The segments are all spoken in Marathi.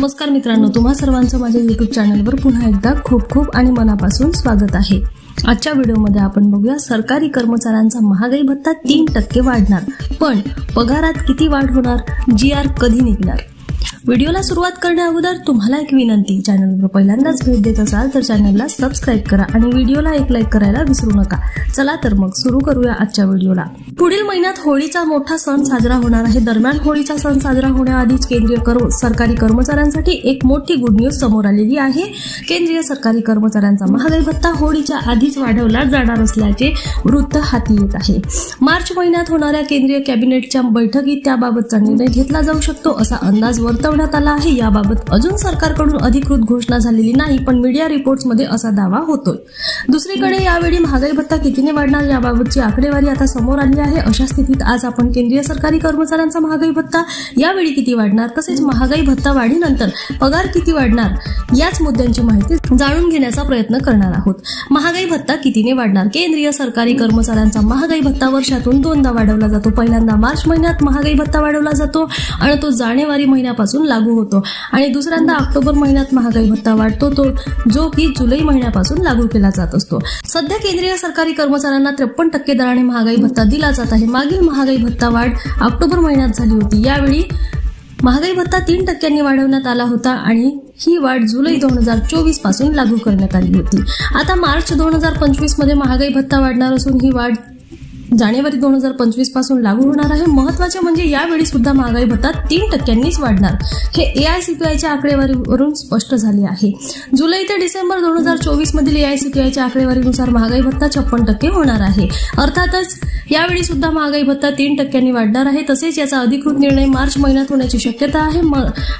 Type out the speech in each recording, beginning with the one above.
नमस्कार मित्रांनो तुम्हा सर्वांचं माझ्या यूट्यूब चॅनलवर पुन्हा एकदा खूप खूप आणि मनापासून स्वागत आहे. आजच्या व्हिडिओमध्ये आपण बघूया सरकारी कर्मचाऱ्यांचा महागाई भत्ता तीन टक्के वाढणार. पण पगारात किती वाढ होणार? जी आर कधी निघणार? व्हिडिओला सुरुवात करण्या अगोदर तुम्हाला एक विनंती. चॅनलवर पहिल्यांदाच भेट देत असाल तर चॅनलला सबस्क्राईब करा आणि व्हिडिओला एक लाईक करायला विसरू नका. चला तर मग सुरू करूया आजच्या व्हिडिओला. पुढील महिन्यात होळीचा मोठा सण साजरा होणार आहे. दरम्यान होळीचा सण साजरा होण्याआधीच केंद्रीय कर्म सरकारी कर्मचाऱ्यांसाठी एक मोठी गुड न्यूज समोर आलेली आहे. केंद्रीय सरकारी कर्मचाऱ्यांचा महागाई भत्ता होळीच्या आधीच वाढवला जाणार असल्याचे वृत्त हाती येत आहे. मार्च महिन्यात होणाऱ्या केंद्रीय कॅबिनेटच्या बैठकीत त्याबाबतचा निर्णय घेतला जाऊ शकतो असा अंदाज वर्तवण्यात आला आहे. याबाबत अजून सरकारकडून अधिकृत घोषणा झालेली नाही पण मीडिया रिपोर्ट्समध्ये असा दावा होतोय. दुसरीकडे यावेळी महागाई भत्ता कितीने वाढणार याबाबतची आकडेवारी आता समोर आली आहे. अशा स्थितीत आज आपण केंद्रीय सरकारी कर्मचाऱ्यांचा महागाई भत्ता यावेळी किती वाढणार तसेच महागाई भत्ता वाढीनंतर पगार किती वाढणार याच मुद्द्यांची माहिती जाणून घेण्याचा प्रयत्न करणार आहोत. महागाई भत्ता कितीने वाढणार केंद्रीय सरकारी कर्मचाऱ्यांचा महागाई भत्ता वर्षातून दोनदा वाढवला जातो. पहिल्यांदा मार्च महिन्यात महागाई भत्ता वाढवला जातो आणि तो जानेवारी महिन्यापासून लागू होतो. आणि दुसऱ्यांदा ऑक्टोबर महिन्यात महागाई भत्ता वाढतो तो जो की जुलै महिन्यापासून लागू केला जात असतो. सध्या केंद्रीय सरकारी कर्मचाऱ्यांना त्रेपन्न टक्के दराने महागाई भत्ता दिला जात आहे. मागील महागाई भत्ता वाढ ऑक्टोबर महिन्यात झाली होती. यावेळी महागाई भत्ता तीन टक्क्यांनी वाढवण्यात आला होता आणि ही वाढ जुलै दोन हजार चोवीसपासून लागू करण्यात आली होती. आता मार्च दोन हजार पंचवीसमध्ये महागाई भत्ता वाढणार असून ही वाढ जानेवारी दोन हजार पंचवीसपासून लागू होणार आहे. महत्त्वाचे म्हणजे यावेळी सुद्धा महागाई भत्ता तीन टक्क्यांनीच वाढणार. हे ए आय सी पी आयच्या आकडेवारीवरून स्पष्ट झाले आहे. जुलै ते डिसेंबर दोन हजार चोवीस मधील ए आय सी पी आयच्या आकडेवारीनुसार महागाई भत्ता छप्पन टक्के होणार आहे. अर्थातच यावेळी सुद्धा महागाई भत्ता तीन टक्क्यांनी वाढणार आहे. तसेच याचा अधिकृत निर्णय मार्च महिन्यात होण्याची शक्यता आहे. म-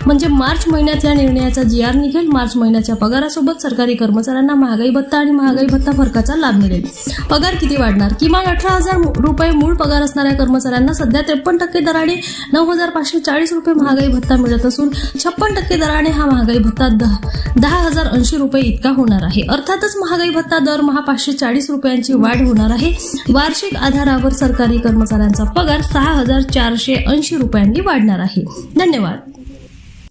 म्हणजे मार्च महिन्यात या निर्णयाचा जी आर निघेल. मार्च महिन्याच्या पगारासोबत सरकारी कर्मचाऱ्यांना महागाई भत्ता आणि महागाई भत्ता फरकाचा लाभ मिळेल. पगार किती वाढणार? किमान अठरा हजार रुपये मूळ पगार असणाऱ्या कर्मचाऱ्यांना सध्या त्रेपन्न टक्के दराने नऊ हजार पाचशे चाळीस रुपये महागाई भत्ता मिळत असून छप्पन टक्के दराने हा महागाई भत्ता दहा दहा हजार ऐंशी रुपये इतका होणार आहे. अर्थातच महागाई भत्ता दरमहा पाचशे चाळीस रुपयांची वाढ होणार आहे. वार्षिक आधारावर सरकारी कर्मचाऱ्यांचा पगार सहा हजार चारशे ऐंशी रुपयांनी वाढणार आहे. धन्यवाद.